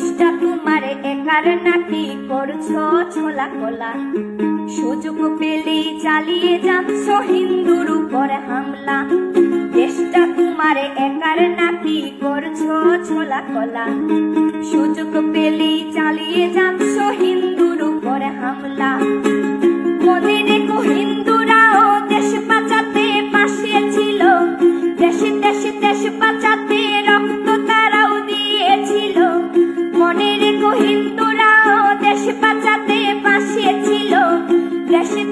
দেশটা তোমার একার নাকি করছ ছোলা কোলা সুযোগ পেলেই চালিয়ে যাচ্ছ হিন্দুর উপর হামলা। দেশটা তোমার একার নাকি করছ ছোলা কোলা সুযোগ পেলেই চালিয়ে যাচ্ছ হিন্দুর